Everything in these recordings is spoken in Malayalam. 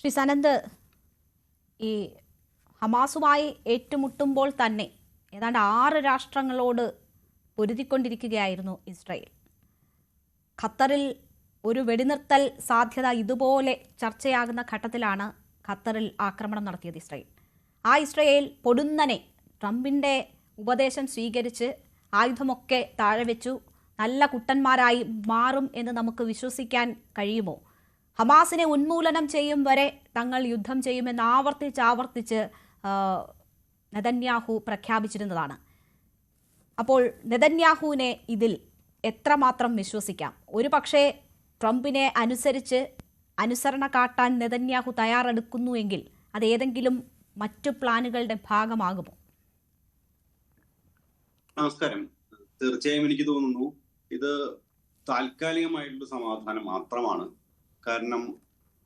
ശ്രീ സനന്ദ് ഈ ഹമാസുമായി ഏറ്റുമുട്ടുമ്പോൾ തന്നെ ഏതാണ്ട് ആറ് രാഷ്ട്രങ്ങളോട് പൊരുതിക്കൊണ്ടിരിക്കുകയായിരുന്നു ഇസ്രായേൽ. ഖത്തറിൽ ഒരു വെടിനിർത്തൽ സാധ്യത ഇതുപോലെ ചർച്ചയാകുന്ന ഘട്ടത്തിലാണ് ഖത്തറിൽ ആക്രമണം നടത്തിയത് ഇസ്രായേൽ. ആ ഇസ്രായേൽ പൊടുന്നനെ ട്രംപിന്റെ ഉപദേശം സ്വീകരിച്ച് ആയുധമൊക്കെ താഴെ വെച്ചു. നല്ല കുട്ടന്മാരായി മാറും എന്ന് നമുക്ക് വിശ്വസിക്കാൻ കഴിയുമോ? ഹമാസിനെ ഉന്മൂലനം ചെയ്യും വരെ തങ്ങൾ യുദ്ധം ചെയ്യുമെന്ന് ആവർത്തിച്ച് ആവർത്തിച്ച് നെതന്യാഹു പ്രഖ്യാപിച്ചിരുന്നതാണ്. അപ്പോൾ നെതന്യാഹുവിനെ ഇതിൽ എത്രമാത്രം വിശ്വസിക്കാം? ഒരു പക്ഷേ ട്രംപിനെ അനുസരിച്ച് അനുസരണ കാട്ടാൻ നെതന്യാഹു തയ്യാറെടുക്കുന്നുവെങ്കിൽ അത് ഏതെങ്കിലും മറ്റു പ്ലാനുകളുടെ ഭാഗമാകുമോ? നമസ്കാരം. തീർച്ചയായും എനിക്ക് തോന്നുന്നു ഇത് താൽക്കാലികമായിട്ടുള്ള സമാധാനം മാത്രമാണ്. കാരണം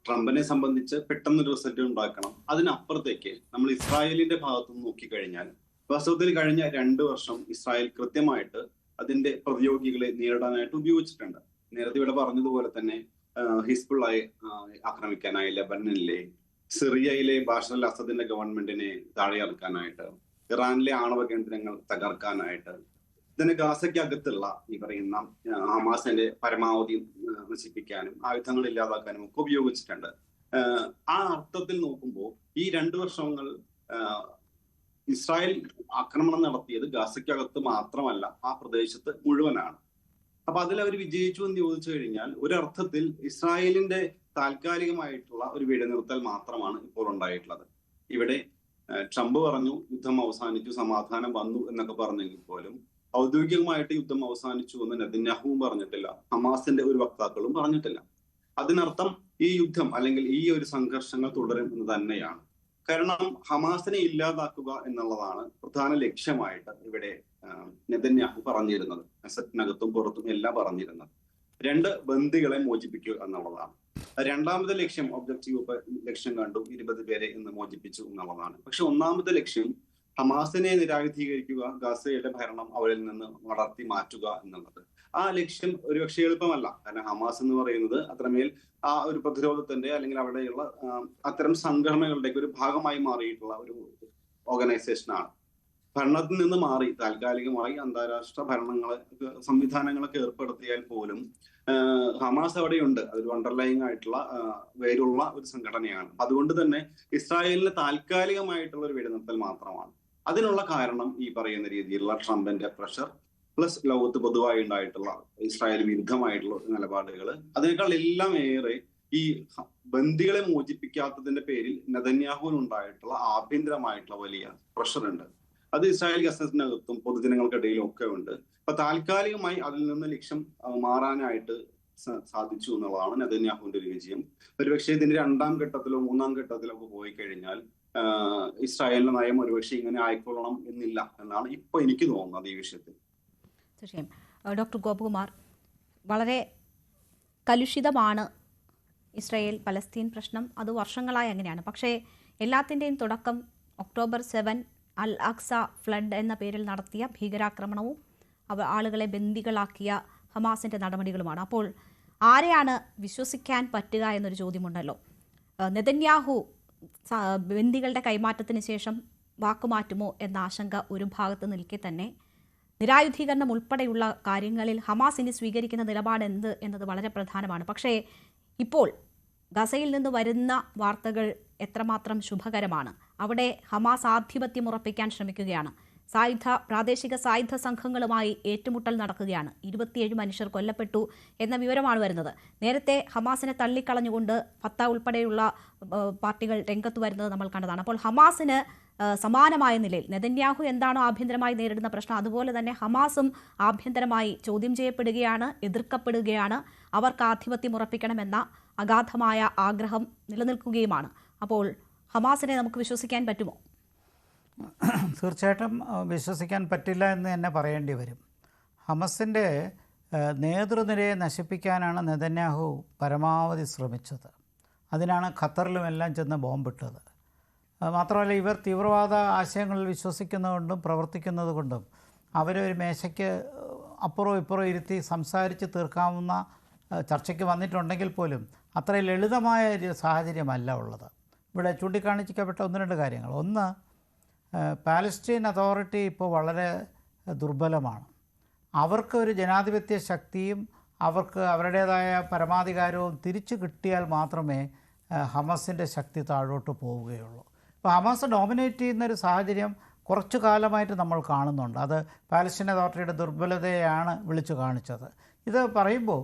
ട്രംപിനെ സംബന്ധിച്ച് പെട്ടെന്നൊരു റിസൾട്ട് ഉണ്ടാക്കണം. അതിനപ്പുറത്തേക്ക് നമ്മൾ ഇസ്രായേലിന്റെ ഭാഗത്ത് നിന്ന് നോക്കിക്കഴിഞ്ഞാൽ വാസ്തവത്തിൽ കഴിഞ്ഞ രണ്ട് വർഷം ഇസ്രായേൽ കൃത്യമായിട്ട് അതിന്റെ പ്രതിയോഗികളെ നേരിടാനായിട്ട് ഉപയോഗിച്ചിട്ടുണ്ട്. നേരത്തെ ഇവിടെ പറഞ്ഞതുപോലെ തന്നെ ഹിസ്ബുള്ളയെ ആക്രമിക്കാനായി ലബനിലെ സിറിയയിലെ ബാഷർ അൽ അസദിന്റെ ഗവൺമെന്റിനെ താഴെയിറക്കാനായിട്ട് ഇറാനിലെ ആണവ കേന്ദ്രങ്ങൾ തകർക്കാനായിട്ട് ഇതിന് ഗാസയ്ക്കകത്തുള്ള ഈ പറയുന്ന ആമാസിന്റെ പരമാവധി നശിപ്പിക്കാനും ആയുധങ്ങൾ ഇല്ലാതാക്കാനും ഒക്കെ ഉപയോഗിച്ചിട്ടുണ്ട്. ആ, അർത്ഥത്തിൽ നോക്കുമ്പോൾ ഈ രണ്ടു വർഷങ്ങൾ ഇസ്രായേൽ ആക്രമണം നടത്തിയത് ഗാസയ്ക്കകത്ത് മാത്രമല്ല ആ പ്രദേശത്ത് മുഴുവനാണ്. അപ്പൊ അതിൽ അവർ വിജയിച്ചു എന്ന് ചോദിച്ചു കഴിഞ്ഞാൽ ഒരർത്ഥത്തിൽ ഇസ്രായേലിന്റെ താൽക്കാലികമായിട്ടുള്ള ഒരു വെടിനിർത്തൽ മാത്രമാണ് ഇപ്പോൾ ഉണ്ടായിട്ടുള്ളത്. ഇവിടെ ട്രംപ് പറഞ്ഞു യുദ്ധം അവസാനിച്ചു സമാധാനം വന്നു എന്നൊക്കെ പറഞ്ഞെങ്കിൽ പോലും ഔദ്യോഗികമായിട്ട് യുദ്ധം അവസാനിച്ചു എന്ന് നെതന്യാഹുവും പറഞ്ഞിട്ടില്ല. ഹമാസിന്റെ ഒരു വക്താക്കളും പറഞ്ഞിട്ടില്ല. അതിനർത്ഥം ഈ യുദ്ധം അല്ലെങ്കിൽ ഈ ഒരു സംഘർഷങ്ങൾ തുടരും എന്ന് തന്നെയാണ്. കാരണം ഹമാസിനെ ഇല്ലാതാക്കുക എന്നുള്ളതാണ് പ്രധാന ലക്ഷ്യമായിട്ട് ഇവിടെ നെതന്യാഹു പറഞ്ഞിരുന്നത്. അസറ്റിനകത്തും പുറത്തും എല്ലാം പറഞ്ഞിരുന്നത്. രണ്ട് ബന്ദികളെ മോചിപ്പിക്കുക എന്നുള്ളതാണ്. രണ്ടാമത്തെ ലക്ഷ്യം ഒബ്ജക്റ്റീവ് ലക്ഷ്യം കണ്ടു. ഇരുപത് പേരെ ഇന്ന് മോചിപ്പിച്ചു എന്നുള്ളതാണ്. പക്ഷെ ഒന്നാമത്തെ ലക്ഷ്യം ഹമാസിനെ നിരായുധീകരിക്കുക ഗാസയുടെ ഭരണം അവരിൽ നിന്ന് വളർത്തി മാറ്റുക എന്നുള്ളത്. ആ ലക്ഷ്യം ഒരു ഒരുപക്ഷെ എളുപ്പമല്ല. കാരണം ഹമാസ് എന്ന് പറയുന്നത് അത്രമേൽ ആ ഒരു പ്രതിരോധത്തിന്റെ അല്ലെങ്കിൽ അവിടെയുള്ള അത്തരം സംഘടനകളുടെ ഒരു ഭാഗമായി മാറിയിട്ടുള്ള ഒരു ഓർഗനൈസേഷനാണ് ഭരണത്തിൽ നിന്ന് മാറി താൽക്കാലികമായി അന്താരാഷ്ട്ര ഭരണങ്ങളെ സംവിധാനങ്ങളൊക്കെ ഏർപ്പെടുത്തിയാൽ പോലും ഹമാസ് അവിടെയുണ്ട്. അതൊരു അണ്ടർലൈങ് ആയിട്ടുള്ള വേരുള്ള ഒരു സംഘടനയാണ്. അതുകൊണ്ട് തന്നെ ഇസ്രായേലിന് താൽക്കാലികമായിട്ടുള്ള ഒരു വെടിനിർത്തൽ മാത്രമാണ്. അതിനുള്ള കാരണം ഈ പറയുന്ന രീതിയിലുള്ള ട്രംപിന്റെ പ്രഷർ പ്ലസ് ലോകത്ത് പൊതുവായി ഉണ്ടായിട്ടുള്ള ഇസ്രായേൽ വിരുദ്ധമായിട്ടുള്ള നിലപാടുകൾ അതിനേക്കാൾ എല്ലാം ഏറെ ഈ ബന്ദികളെ മോചിപ്പിക്കാത്തതിന്റെ പേരിൽ നെതന്യാഹുവിന് ഉണ്ടായിട്ടുള്ള ആഭ്യന്തരമായിട്ടുള്ള വലിയ പ്രഷർ ഉണ്ട്. അത് ഇസ്രായേൽ ഗസറ്റിനകത്തും പൊതുജനങ്ങൾക്കിടയിലും ഒക്കെ ഉണ്ട്. അപ്പൊ താൽക്കാലികമായി അതിൽ നിന്ന് ലക്ഷ്യം മാറാനായിട്ട് സാധിച്ചു എന്നുള്ളതാണ് നെതന്യാഹുവിന്റെ ഒരു വിജയം. ഒരുപക്ഷെ ഇതിന്റെ രണ്ടാം ഘട്ടത്തിലോ മൂന്നാം ഘട്ടത്തിലോ ഒക്കെ പോയി കഴിഞ്ഞാൽ ഇസ്രായേലിന്റെ നയം ഒരുപക്ഷെ ഇങ്ങനെ ആയിക്കൊള്ളണം എന്നില്ല എന്നാണ് ഇപ്പൊ എനിക്ക് തോന്നുന്നത് ഈ വിഷയത്തിൽ. തീർച്ചയായും. ഡോക്ടർ ഗോപകുമാർ വളരെ കലുഷിതമാണ് ഇസ്രായേൽ പലസ്തീൻ പ്രശ്നം. അത് വർഷങ്ങളായി അങ്ങനെയാണ്. പക്ഷേ എല്ലാത്തിന്റെയും തുടക്കം October seven Al Aqsa flood എന്ന പേരിൽ നടത്തിയ ഭീകരാക്രമണവും അവ ആളുകളെ ബന്ദികളാക്കിയ ഹമാസിന്റെ നടപടികളുമാണ്. അപ്പോൾ ആരെയാണ് വിശ്വസിക്കാൻ പറ്റുക എന്നൊരു ചോദ്യമുണ്ടല്ലോ. നെതന്യാഹു ബന്ദികളുടെ കൈമാറ്റത്തിന് ശേഷം വാക്കുമാറ്റുമോ എന്ന ആശങ്ക ഒരു ഭാഗത്ത് നിൽക്കെ തന്നെ നിരായുധീകരണം ഉൾപ്പെടെയുള്ള കാര്യങ്ങളിൽ ഹമാസ് ഇനി സ്വീകരിക്കുന്ന നിലപാട് എന്ത് എന്നത് വളരെ പ്രധാനമാണ്. പക്ഷേ ഇപ്പോൾ ഗസയിൽ നിന്ന് വരുന്ന വാർത്തകൾ എത്രമാത്രം ശുഭകരമാണ്. അവിടെ ഹമാസ് ആധിപത്യം ഉറപ്പിക്കാൻ ശ്രമിക്കുകയാണ്. സായുധ പ്രാദേശിക സായുധ സംഘങ്ങളുമായി ഏറ്റുമുട്ടൽ നടക്കുകയാണ്. ഇരുപത്തിയേഴ് മനുഷ്യർ കൊല്ലപ്പെട്ടു എന്ന വിവരമാണ് വരുന്നത്. നേരത്തെ ഹമാസിനെ തള്ളിക്കളഞ്ഞുകൊണ്ട് ഫത്ത ഉൾപ്പെടെയുള്ള പാർട്ടികൾ രംഗത്ത് വരുന്നത് നമ്മൾ കണ്ടതാണ്. അപ്പോൾ ഹമാസിന് സമാനമായ നിലയിൽ നെതന്യാഹു എന്താണോ ആഭ്യന്തരമായി നേരിടുന്ന പ്രശ്നം? അതുപോലെ തന്നെ ഹമാസും ആഭ്യന്തരമായി ചോദ്യം ചെയ്യപ്പെടുകയാണ് എതിർക്കപ്പെടുകയാണ്. അവർക്ക് ആധിപത്യം ഉറപ്പിക്കണമെന്ന അഗാധമായ ആഗ്രഹം നിലനിൽക്കുകയുമാണ്. അപ്പോൾ ഹമാസിനെ നമുക്ക് വിശ്വസിക്കാൻ പറ്റുമോ? തീർച്ചയായിട്ടും വിശ്വസിക്കാൻ പറ്റില്ല എന്ന് തന്നെ പറയേണ്ടി വരും. ഹമസിന്റെ നേതൃനിരയെ നശിപ്പിക്കാനാണ് നെതന്യാഹു പരമാവധി ശ്രമിച്ചത്. അതിനാണ് ഖത്തറിലുമെല്ലാം ചെന്ന് ബോംബിട്ടത്. മാത്രമല്ല ഇവർ തീവ്രവാദ ആശയങ്ങളിൽ വിശ്വസിക്കുന്നതുകൊണ്ടും പ്രവർത്തിക്കുന്നതുകൊണ്ടും അവരെ ഒരു മേശയ്ക്ക് അപ്പുറവും ഇപ്പുറവും ഇരുത്തി സംസാരിച്ച് തീർക്കാവുന്ന ചർച്ചയ്ക്ക് വന്നിട്ടുണ്ടെങ്കിൽ പോലും അത്ര ലളിതമായ ഒരു സാഹചര്യമല്ല ഉള്ളത്. ഇവിടെ ചൂണ്ടിക്കാണിക്കപ്പെട്ട ഒന്ന് രണ്ട് കാര്യങ്ങൾ. ഒന്ന് പാലസ്റ്റീൻ അതോറിറ്റി ഇപ്പോൾ വളരെ ദുർബലമാണ്. അവർക്ക് ഒരു ജനാധിപത്യ ശക്തിയും അവർക്ക് അവരുടേതായ പരമാധികാരവും തിരിച്ചു കിട്ടിയാൽ മാത്രമേ ഹമസിന്റെ ശക്തി താഴോട്ട് പോവുകയുള്ളൂ. ഇപ്പോൾ ഹമാസ് ഡോമിനേറ്റ് ചെയ്യുന്നൊരു സാഹചര്യം കുറച്ചു കാലമായിട്ട് നമ്മൾ കാണുന്നുണ്ട്. അത് പാലസ്റ്റീൻ അതോറിറ്റിയുടെ ദുർബലതയാണ് വിളിച്ചു കാണിച്ചത്. ഇത് പറയുമ്പോൾ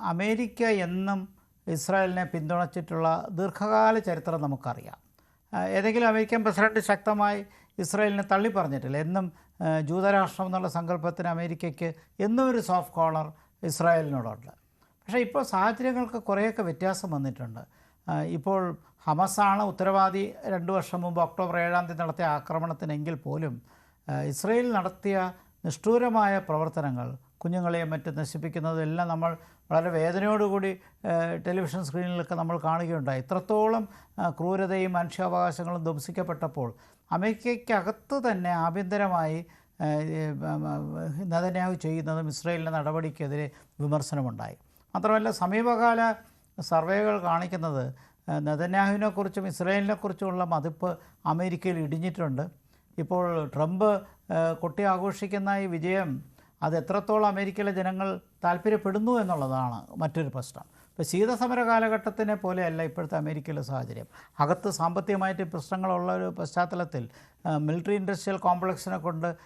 അമേരിക്ക എന്നും ഇസ്രായേലിനെ പിന്തുണച്ചിട്ടുള്ള ദീർഘകാല ചരിത്രം നമുക്കറിയാം. ഏതെങ്കിലും അമേരിക്കൻ പ്രസിഡന്റ് ശക്തമായി ഇസ്രായേലിനെ തള്ളി പറഞ്ഞിട്ടില്ല. എന്നും ജൂതരാഷ്ട്രം എന്നുള്ള സങ്കല്പത്തിന് അമേരിക്കയ്ക്ക് എന്നും ഒരു സോഫ്റ്റ് കോളർ ഇസ്രായേലിനോടുണ്ട്. പക്ഷേ ഇപ്പോൾ സാഹചര്യങ്ങൾക്ക് കുറേയൊക്കെ വ്യത്യാസം വന്നിട്ടുണ്ട്. ഇപ്പോൾ ഹമസാണ് ഉത്തരവാദി രണ്ട് വർഷം മുമ്പ് ഒക്ടോബർ ഏഴാം തീയതി നടത്തിയ ആക്രമണത്തിനെങ്കിൽ പോലും ഇസ്രയേൽ നടത്തിയ നിഷ്ഠൂരമായ പ്രവർത്തനങ്ങൾ കുഞ്ഞുങ്ങളെയും മറ്റും നശിപ്പിക്കുന്നതും എല്ലാം നമ്മൾ വളരെ വേദനയോടുകൂടി ടെലിവിഷൻ സ്ക്രീനിലൊക്കെ നമ്മൾ കാണുകയുണ്ടായി. ഇത്രത്തോളം ക്രൂരതയും മനുഷ്യാവകാശങ്ങളും ധ്വംസിക്കപ്പെട്ടപ്പോൾ അമേരിക്കയ്ക്കകത്ത് തന്നെ ആഭ്യന്തരമായി നദനാവ് ചെയ്യുന്നതും ഇസ്രയേലിന്റെ നടപടിക്കെതിരെ വിമർശനമുണ്ടായി. മാത്രമല്ല സമീപകാല സർവേകൾ കാണിക്കുന്നത് നെതന്യാഹുവിനെക്കുറിച്ചും ഇസ്രയേലിനെക്കുറിച്ചുമുള്ള മതിപ്പ് അമേരിക്കയിൽ ഇടിഞ്ഞിട്ടുണ്ട്. ഇപ്പോൾ ട്രംപ് കൊട്ടി ആഘോഷിക്കുന്ന ഈ വിജയം അത് എത്രത്തോളം അമേരിക്കയിലെ ജനങ്ങൾ താല്പര്യപ്പെടുന്നു എന്നുള്ളതാണ് മറ്റൊരു പ്രശ്നം. ഇപ്പോൾ ശീതസമര കാലഘട്ടത്തിനെ പോലെയല്ല ഇപ്പോഴത്തെ അമേരിക്കയിലെ സാഹചര്യം. അകത്ത് സാമ്പത്തികമായിട്ട് പ്രശ്നങ്ങളുള്ള ഒരു പശ്ചാത്തലത്തിൽ മിലിറ്ററി ഇൻഡസ്ട്രിയൽ കോംപ്ലക്സിനെ കൊണ്ട്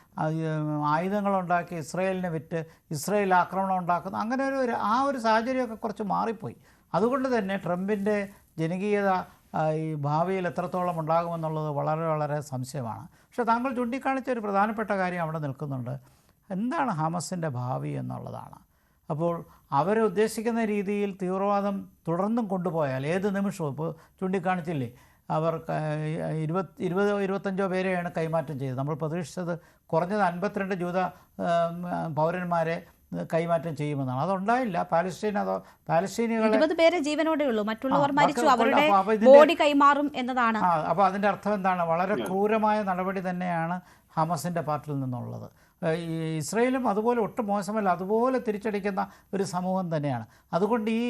ആയുധങ്ങളുണ്ടാക്കി ഇസ്രയേലിനെ വിറ്റ് ഇസ്രയേൽ ആക്രമണം ഉണ്ടാക്കുന്ന അങ്ങനെ ഒരു- ആ ഒരു സാഹചര്യമൊക്കെ കുറച്ച് മാറിപ്പോയി. അതുകൊണ്ട് തന്നെ ട്രംപിന്റെ ജനകീയത ഈ ഭാവിയിൽ എത്രത്തോളം ഉണ്ടാകുമെന്നുള്ളത് വളരെ വളരെ സംശയമാണ്. പക്ഷേ താങ്കൾ ചൂണ്ടിക്കാണിച്ച ഒരു പ്രധാനപ്പെട്ട കാര്യം അവിടെ നിൽക്കുന്നുണ്ട്. എന്താണ് ഹമസിന്റെ ഭാവി എന്നുള്ളതാണ്. അപ്പോൾ അവരുദ്ദേശിക്കുന്ന രീതിയിൽ തീവ്രവാദം തുടർന്നും കൊണ്ടുപോയാൽ ഏത് നിമിഷവും ഇപ്പോൾ ചൂണ്ടിക്കാണിച്ചില്ലേ അവർ ഇരുപത് ഇരുപതോ ഇരുപത്തഞ്ചോ പേരെയാണ് കൈമാറ്റം ചെയ്തത്. നമ്മൾ പ്രതീക്ഷിച്ചത് കുറഞ്ഞത് അൻപത്തിരണ്ട് ജൂത പൗരന്മാരെ കൈമാറ്റം ചെയ്യുമെന്നാണ്. അതുണ്ടായില്ല. പാലസ്തീൻ അതോ പാലസ്തീനികളെ പേര് ജീവനോടെ ഉള്ളൂ. മറ്റുള്ളവർ മരിച്ചു. അവരുടെ ബോഡി കൈമാറും എന്നതാണ്. അപ്പോൾ അതിന്റെ അർത്ഥം എന്താണ്? വളരെ ക്രൂരമായ നടപടി തന്നെയാണ് ഹമസിന്റെ പാർട്ടിൽ നിന്നുള്ളത്. ഇസ്രയേലും അതുപോലെ ഒട്ടും മോശമല്ല അതുപോലെ തിരിച്ചടിക്കുന്ന ഒരു സമൂഹം തന്നെയാണ്. അതുകൊണ്ട് ഈ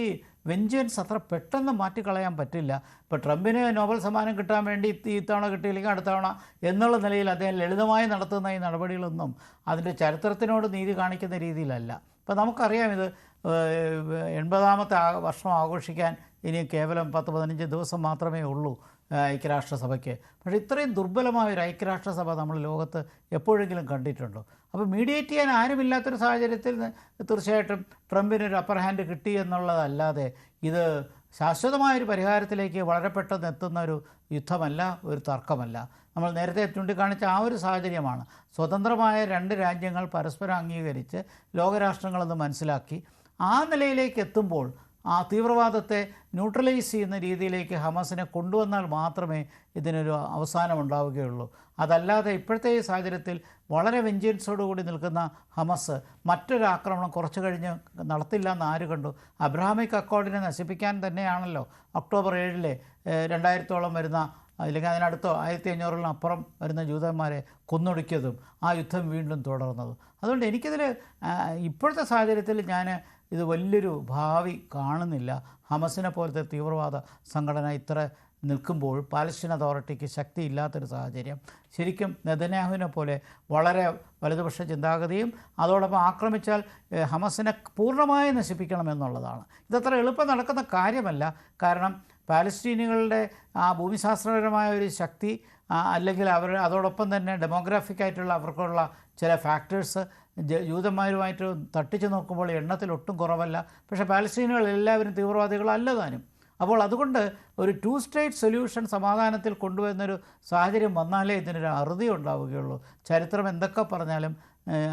വെഞ്ചൻസ് അത്ര പെട്ടെന്ന് മാറ്റിക്കളയാൻ പറ്റില്ല. ഇപ്പോൾ ട്രംപിന് നോബൽ സമ്മാനം കിട്ടാൻ വേണ്ടി ഈ തവണ കിട്ടിയില്ലെങ്കിൽ അടുത്ത തവണ എന്നുള്ള നിലയിൽ അദ്ദേഹം ലളിതമായി നടത്തുന്ന ഈ നടപടികളൊന്നും അതിന്റെ ചരിത്രത്തിനോട് നീതി കാണിക്കുന്ന രീതിയിലല്ല. ഇപ്പോൾ നമുക്കറിയാം ഇത് എൺപതാമത്തെ വർഷം ആഘോഷിക്കാൻ ഇനി കേവലം പത്ത് പതിനഞ്ച് ദിവസം മാത്രമേ ഉള്ളൂ. ഐക്യരാഷ്ട്രസഭയ്ക്ക്. പക്ഷേ ഇത്രയും ദുർബലമായ ഒരു ഐക്യരാഷ്ട്രസഭ നമ്മൾ ലോകത്ത് എപ്പോഴെങ്കിലും കണ്ടിട്ടുണ്ടോ? അപ്പോൾ മീഡിയേറ്റ് ചെയ്യാൻ ആരുമില്ലാത്തൊരു സാഹചര്യത്തിൽ തീർച്ചയായിട്ടും ട്രംപിനൊരു അപ്പർ ഹാൻഡ് കിട്ടി എന്നുള്ളതല്ലാതെ ഇത് ശാശ്വതമായൊരു പരിഹാരത്തിലേക്ക് വളരെ പെട്ടെന്ന് എത്തുന്ന ഒരു യുദ്ധമല്ല ഒരു തർക്കമല്ല. നമ്മൾ നേരത്തെ ചൂണ്ടിക്കാണിച്ച ആ ഒരു സാഹചര്യമാണ്. സ്വതന്ത്രമായ രണ്ട് രാജ്യങ്ങൾ പരസ്പരം അംഗീകരിച്ച് ലോകരാഷ്ട്രങ്ങളെന്ന് മനസ്സിലാക്കി. ആ നിലയിലേക്ക് എത്തുമ്പോൾ ആ തീവ്രവാദത്തെ ന്യൂട്രലൈസ് ചെയ്യുന്ന രീതിയിലേക്ക് ഹമാസിനെ കൊണ്ടുവന്നാൽ മാത്രമേ ഇതിനൊരു അവസാനം ഉണ്ടാവുകയുള്ളൂ. അതല്ലാതെ ഇപ്പോഴത്തെ ഈ സാഹചര്യത്തിൽ വളരെ വെഞ്ചൻസോടുകൂടി നിൽക്കുന്ന ഹമസ് മറ്റൊരു ആക്രമണം കുറച്ച് കഴിഞ്ഞ് നടത്തില്ല എന്ന് ആര് കണ്ടു? അബ്രഹാമിക് അക്കോർഡിനെ നശിപ്പിക്കാൻ തന്നെയാണല്ലോ. ഒക്ടോബർ ഏഴിലെ രണ്ടായിരത്തോളം വരുന്ന അല്ലെങ്കിൽ അതിനടുത്തോ ആയിരത്തി അഞ്ഞൂറിനപ്പുറം വരുന്ന ജൂതന്മാരെ കൊന്നൊടുക്കിയതും ആ യുദ്ധം വീണ്ടും തുടർന്നതും. അതുകൊണ്ട് എനിക്കിതിൽ ഇപ്പോഴത്തെ സാഹചര്യത്തിൽ ഞാൻ ഇത് വലിയൊരു ഭാവി കാണുന്നില്ല. ഹമസിനെ പോലത്തെ തീവ്രവാദ സംഘടന ഇത്ര നിൽക്കുമ്പോൾ പാലസ്തീൻ അതോറിറ്റിക്ക് ശക്തിയില്ലാത്തൊരു സാഹചര്യം. ശരിക്കും നെതന്യാഹുവിനെ പോലെ വളരെ വലതുപക്ഷ ചിന്താഗതിയും അതോടൊപ്പം ആക്രമിച്ചാൽ ഹമസിനെ പൂർണമായി നശിപ്പിക്കണമെന്നുള്ളതാണ് ഇതത്ര എളുപ്പം നടക്കുന്ന കാര്യമല്ല. കാരണം പാലസ്തീനികളുടെ ആ ഭൂമിശാസ്ത്രപരമായ ഒരു ശക്തി അല്ലെങ്കിൽ അവർ അതോടൊപ്പം തന്നെ ഡെമോഗ്രാഫിക് ആയിട്ടുള്ള അവർക്കുള്ള ചില ഫാക്ടേഴ്സ് ജൂതന്മാരുമായിട്ട് തട്ടിച്ചു നോക്കുമ്പോൾ എണ്ണത്തിൽ ഒട്ടും കുറവല്ല. പക്ഷേ പാലസ്തീനുകൾ എല്ലാവരും തീവ്രവാദികളല്ല താനും അപ്പോൾ അതുകൊണ്ട് ഒരു ടു സ്റ്റേറ്റ് സൊല്യൂഷൻ സമാധാനത്തിൽ കൊണ്ടുവരുന്നൊരു സാഹചര്യം വന്നാലേ ഇതിനൊരു അറുതി ഉണ്ടാവുകയുള്ളൂ. ചരിത്രം എന്തൊക്കെ പറഞ്ഞാലും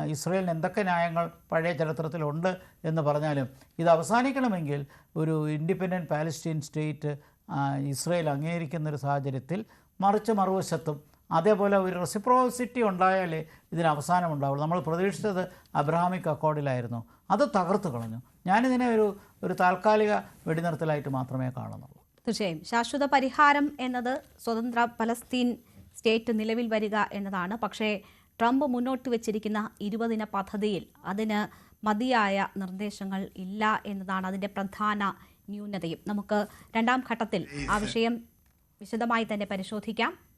ഇസ്രയേലിന് എന്തൊക്കെ ന്യായങ്ങൾ പഴയ ചരിത്രത്തിലുണ്ട് എന്ന് പറഞ്ഞാലും ഇത് അവസാനിക്കണമെങ്കിൽ ഒരു ഇൻഡിപെൻഡന്റ് പാലസ്റ്റീൻ സ്റ്റേറ്റ് ഇസ്രയേൽ അംഗീകരിക്കുന്ന ഒരു സാഹചര്യത്തിൽ മറിച്ച് മറുവശത്തും അതേപോലെ ഒരു റെസിപ്രോസിറ്റി ഉണ്ടായാലേ ഇതിന് അവസാനം ഉണ്ടാവുള്ളൂ നമ്മൾ പ്രതീക്ഷിച്ചത് അബ്രഹാമിക് അക്കോർഡിലായിരുന്നു അത് തകർത്ത് കളഞ്ഞു. ഞാനിതിനെ ഒരു ഒരു താൽക്കാലിക വെടിനിർത്തലായിട്ട് മാത്രമേ കാണുന്നുള്ളൂ. തീർച്ചയായും. ശാശ്വത പരിഹാരം എന്നത് സ്വതന്ത്ര പലസ്തീൻ സ്റ്റേറ്റ് നിലവിൽ വരിക എന്നതാണ്. പക്ഷേ ട്രംപ് മുന്നോട്ട് വെച്ചിരിക്കുന്ന ഇരുപതിന പദ്ധതിയിൽ അതിന് മതിയായ നിർദ്ദേശങ്ങൾ ഇല്ല എന്നതാണ് അതിന്റെ പ്രധാന ന്യൂനതയും. നമുക്ക് രണ്ടാം ഘട്ടത്തിൽ ആ വിഷയം വിശദമായി തന്നെ പരിശോധിക്കാം.